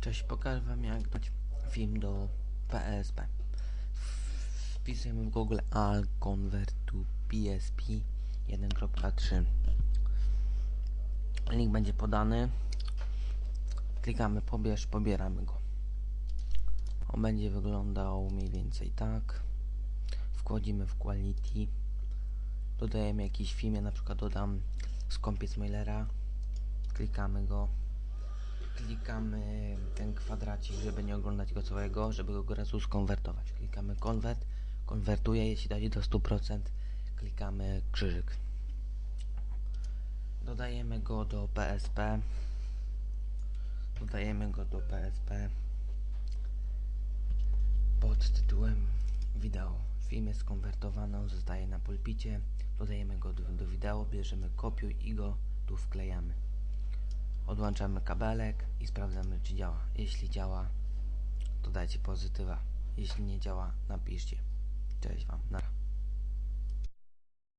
Cześć, pokażę wam jak dać film do PSP. Wpisujemy w Google al convert to PSP 1.3 Link będzie podany. Klikamy pobierz, pobieramy go. On będzie wyglądał mniej więcej tak. Wchodzimy w quality. Dodajemy jakiś film, ja na przykład dodam skąpiec mailera. Klikamy go klikamy ten kwadracik, żeby nie oglądać go całego, żeby go razu skonwertować. Klikamy konwert, konwertuje, jeśli daje do 100%, klikamy krzyżyk. Dodajemy go do PSP. Dodajemy go do PSP pod tytułem wideo. Film jest skonwertowany, on zostaje na pulpicie. Dodajemy go do, do wideo, bierzemy kopiuj i go tu wklejamy. Podłączamy kabelek i sprawdzamy czy działa. Jeśli działa, to dajcie pozytywa. Jeśli nie działa, napiszcie. Cześć Wam, nara.